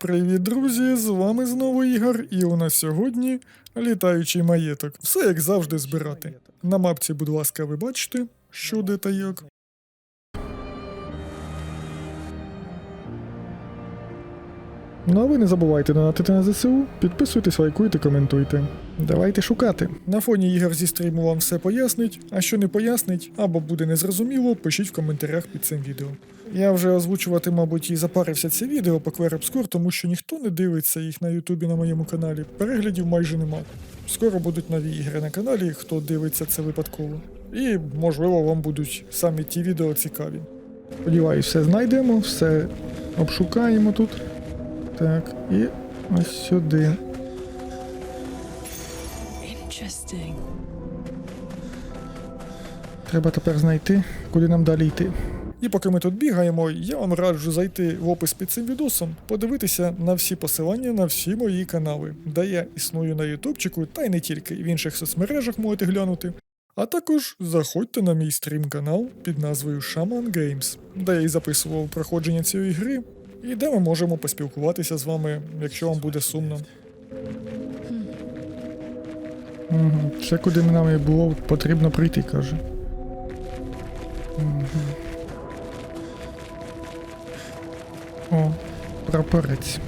Привіт, друзі! З вами знову Ігор, і у нас сьогодні літаючий маєток. Все як завжди збирати. На мапці, будь ласка, ви бачите, що де та як. Ну а ви не забувайте донатити на ЗСУ, підписуйтесь, лайкуйте, коментуйте. Давайте шукати. На фоні ігор зі стріму вам все пояснить, а що не пояснить або буде незрозуміло, пишіть в коментарях під цим відео. Я вже озвучувати, мабуть, і запарився це відео по Queer тому що ніхто не дивиться їх на Ютубі на моєму каналі. Переглядів майже нема. Скоро будуть нові ігри на каналі, хто дивиться це випадково. І, можливо, вам будуть самі ті відео цікаві. Сподіваюсь, все знайдемо, все обшукаємо тут. Так, і ось сюди. Треба тепер знайти, куди нам далі йти. І поки ми тут бігаємо, я вам раджу зайти в опис під цим відосом, подивитися на всі посилання на всі мої канали, де я існую на Ютубчику, та й не тільки, в інших соцмережах можете глянути. А також заходьте на мій стрім-канал під назвою Shaman Games, де я і записував проходження цієї гри, і де ми можемо поспілкуватися з вами, якщо вам буде сумно. Угу. Ще куди нам і було потрібно прийти, каже. О, прапорець.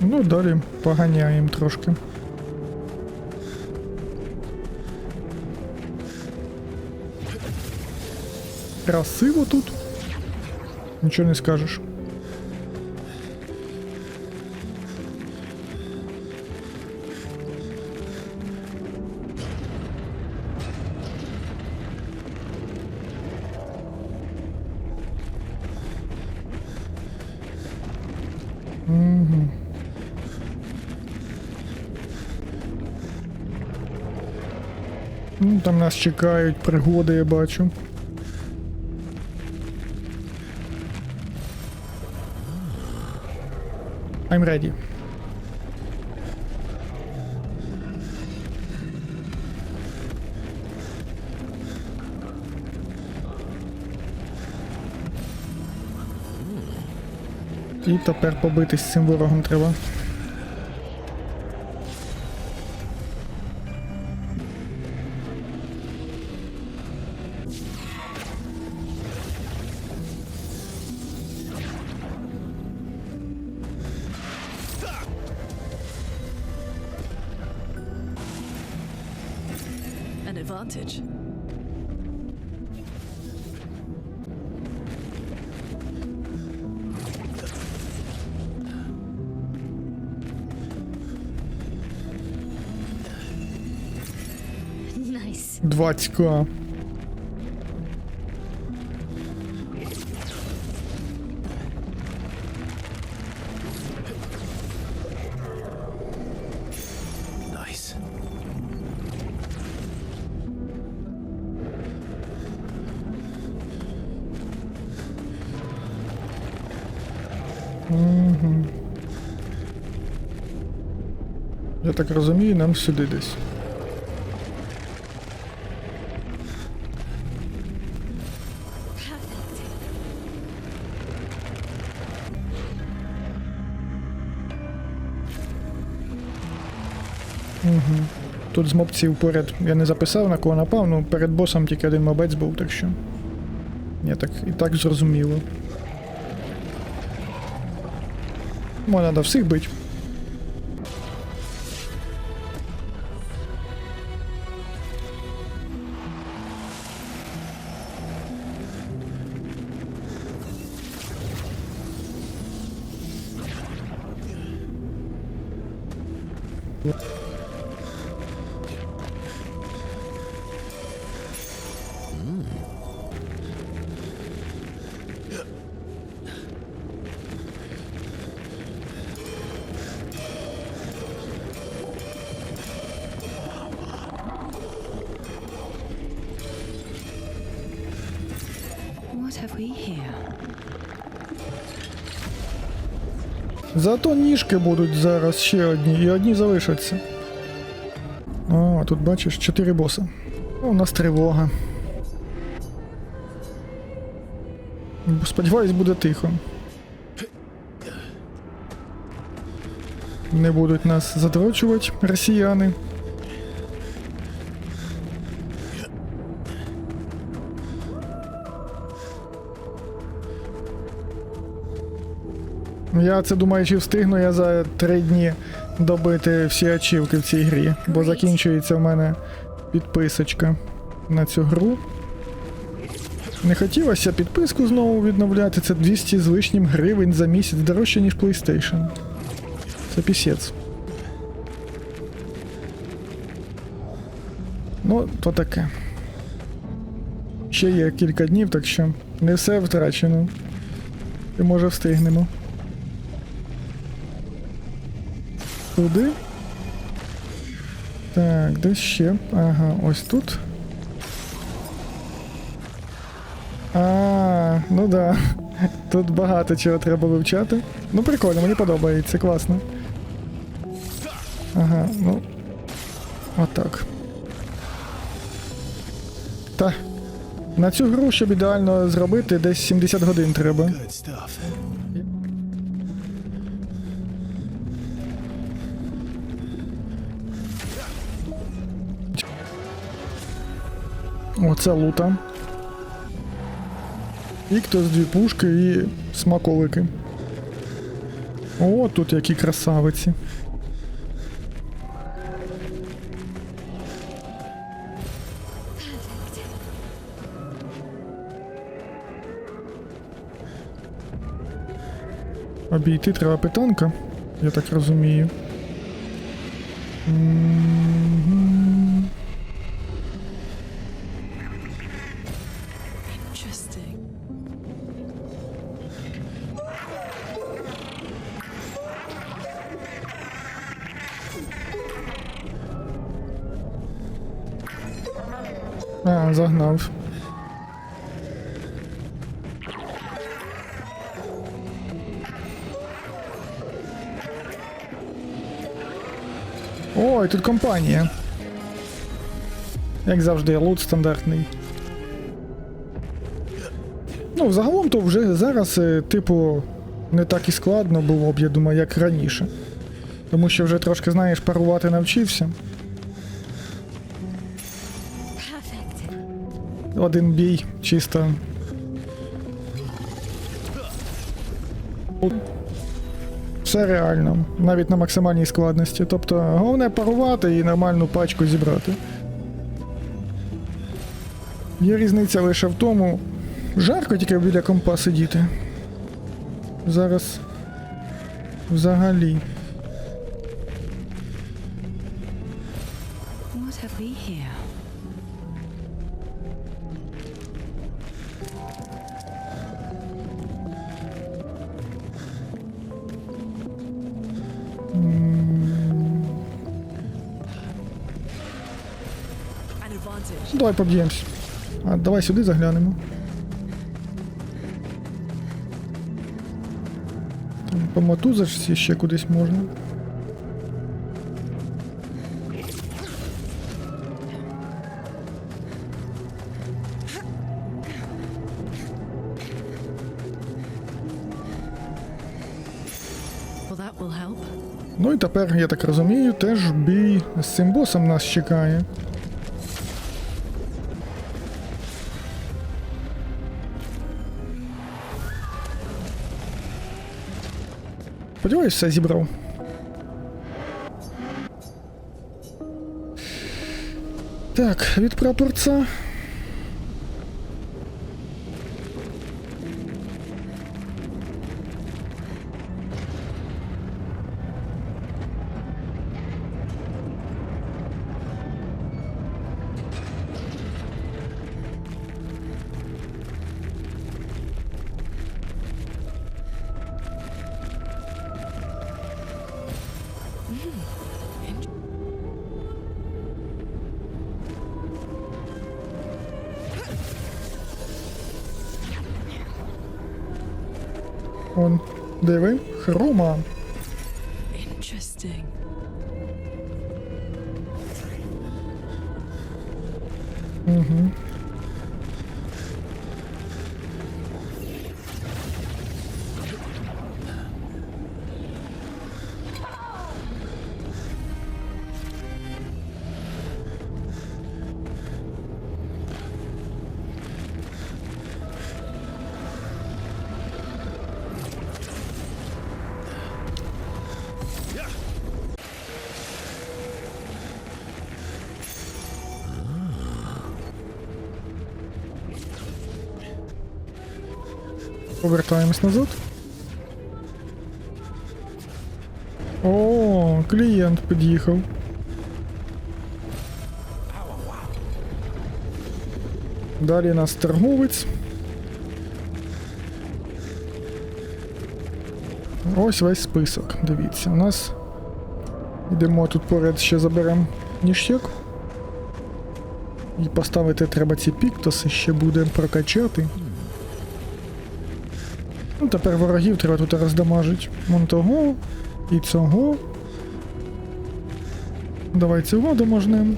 Ну, далі поганяємо трошки. Красиво тут. Нічого не скажеш. Угу. Там нас чекають пригоди, я бачу. I'm ready. І тепер побитись з цим ворогом треба. Nice. 20к. Nice. Угу. Я так розумію, нам сюди десь. Угу. Тут з мобців поряд я не записав на кого напав, ну перед босом тільки один мобець був, так що. Я так і так зрозуміло. Мо треба всіх бити. What Зато ніжки будуть зараз ще одні, і одні залишаться. О, тут бачиш, чотири боса. У нас тривога. Сподіваюсь, буде тихо. Не будуть нас задрочувати росіяни. Я це думаю, чи встигну я за три дні добити всі ачівки в цій грі, бо закінчується в мене підписочка на цю гру. Не хотілося підписку знову відновляти, це 200 з лишнім гривень за місяць дорожче, ніж PlayStation. Це пісець. Ну, то таке. Ще є кілька днів, так що не все втрачено. І може встигнемо. Туди. Так, де ще? Ага, ось тут. А, ну да. Тут багато чого треба вивчати. Ну прикольно, мені подобається, класно. Ага, ну. Отак. Та. На цю гру, щоб ідеально зробити, десь 70 годин треба. Оце лута. Іктос, дві пушки і смаколики. О, тут які красавиці. Обійти треба питанка, я так розумію. Мгм. А, загнав. Ой, тут компанія. Як завжди, лут стандартний. Ну, взагалом то вже зараз, е, типу, не так і складно було б, я думаю, як раніше. Тому що вже трошки, знаєш, парувати навчився. Один бій, чисто. Все реально, навіть на максимальній складності. Тобто, головне парувати і нормальну пачку зібрати. Є різниця лише в тому, жарко тільки біля компа сидіти. Зараз взагалі. Давай поб'ємось. А давай сюди заглянемо. Там по мотузочці ще кудись можна. Ну і тепер, я так розумію, теж бій з цим босом нас чекає. Сподіваюсь, все зібрав. Так, від прапорця. Devin Roma. Interesting. Mm-hmm. Повертаємось назад. О, клієнт під'їхав. Далі нас торговець. Ось весь список. Дивіться, у нас. Йдемо тут поряд ще заберемо ніштяк. І поставити треба ці піктоси, ще буде прокачати. Тепер ворогів треба тут роздамажити. Вон того і цього. Давай цього доможнем.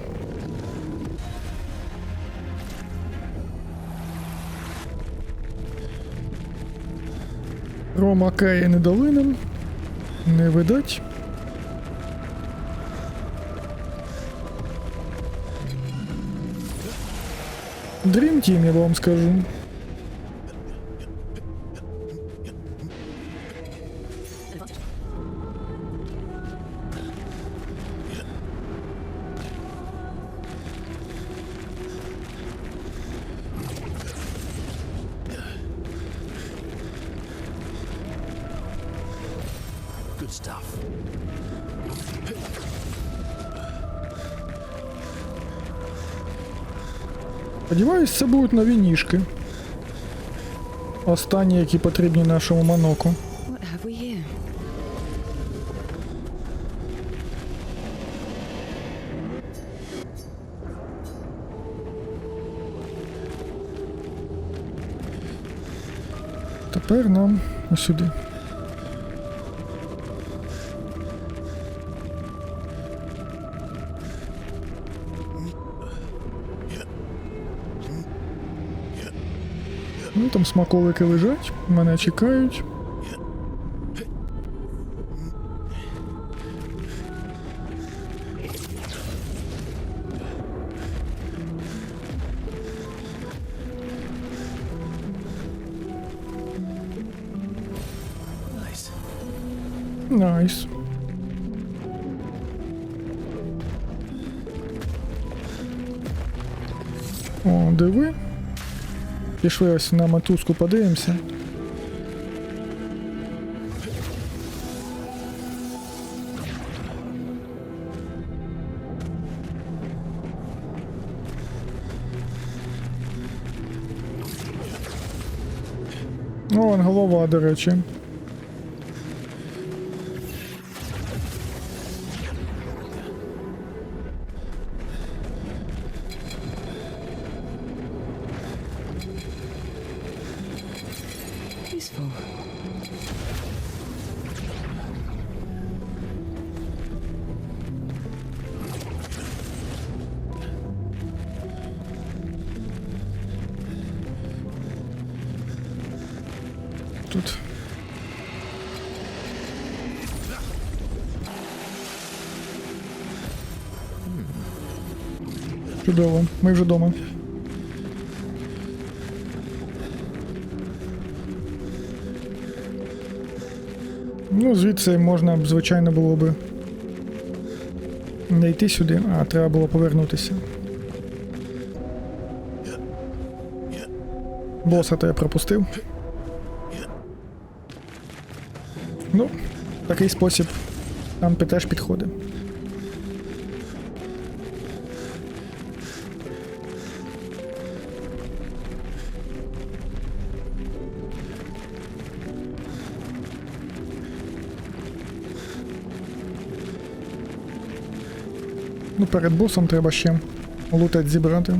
Рома Кая не долинем. Не видать. Dream Team, я вам скажу. Good stuff. Сподіваюсь, це будуть нові ніжки. Останні, які потрібні нашому маноку. Тепер нам сюди. Там смаколики лежать, мене чекають. Nice. Найс. О, диви. Пішли ось на мотузку подивимося. О, голова, до речі. Чудово, ми вже вдома. Ну, звідси можна б, звичайно, було би не йти сюди, а треба було повернутися. Боса то я пропустив. Ну, такий спосіб нам теж підходить. Ну, перед босом треба ще лутать зібрати.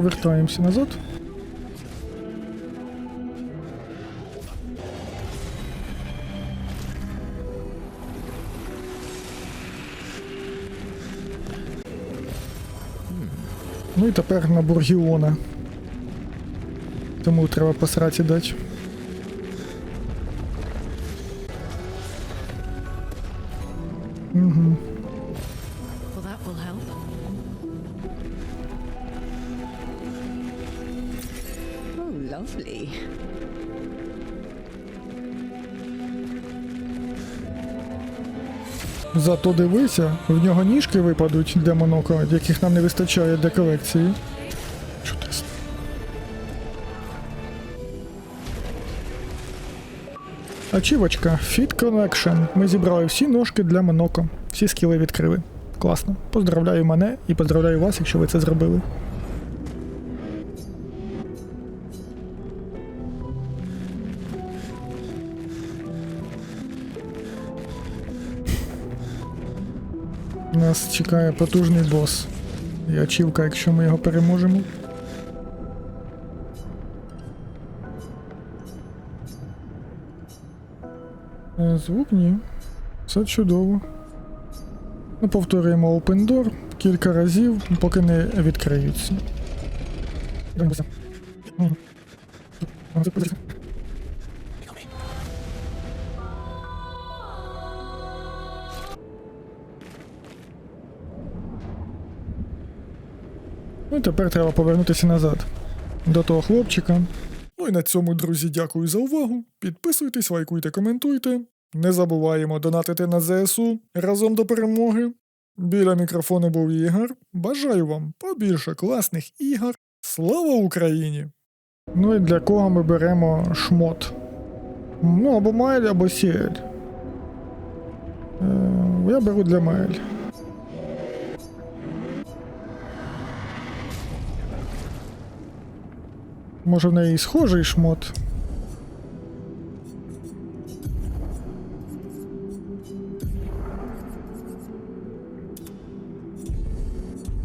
Повертаємося назад. Ну і тепер на Бургіона. Тому треба посраці дати. Угу. Зато дивися, в нього ніжки випадуть для монока, яких нам не вистачає для колекції. Чудесно. Ачівочка, Fit Connection. Ми зібрали всі ножки для монока. Всі скіли відкрили. Класно. Поздравляю мене і поздравляю вас, якщо ви це зробили. Нас чекає потужний бос. І ачівка, якщо ми його переможемо. Е, Звук ні. Все чудово. Ну, повторюємо Open Door кілька разів, поки не відкриються. І тепер треба повернутися назад. До того хлопчика. Ну і на цьому, друзі, дякую за увагу. Підписуйтесь, лайкуйте, коментуйте. Не забуваємо донатити на ЗСУ разом до перемоги. Біля мікрофону був Ігор. Бажаю вам побільше класних ігор. Слава Україні! Ну і для кого ми беремо шмот? Ну, або Майль, або Сіель. Е, я беру для Майль. Може в неї схожий шмот.